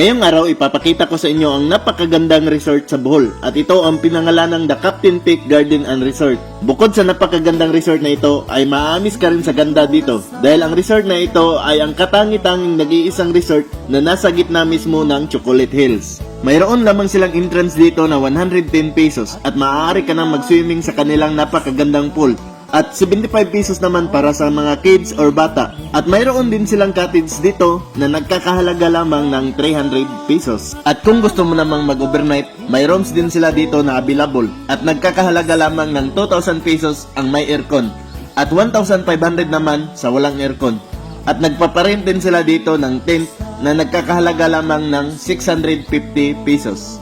Ngayong araw, ipapakita ko sa inyo ang napakagandang resort sa Bohol at ito ang pinangalanang The Captain Peak Garden and Resort. Bukod sa napakagandang resort na ito, ay maamis ka rin sa ganda dito dahil ang resort na ito ay ang katangi-tanging nag-iisang resort na nasa gitna mismo ng Chocolate Hills. Mayroon lamang silang entrance dito na 110 pesos at maaari ka nang mag-swimming sa kanilang napakagandang pool at 75 pesos naman para sa mga kids or bata. At mayroon din silang cottage dito na nagkakahalaga lamang ng 300 pesos. At kung gusto mo namang mag-overnight, may rooms din sila dito na available. At nagkakahalaga lamang ng 2,000 pesos ang may aircon. At 1,500 naman sa walang aircon. At nagpaparent din sila dito ng tent na nagkakahalaga lamang ng 650 pesos.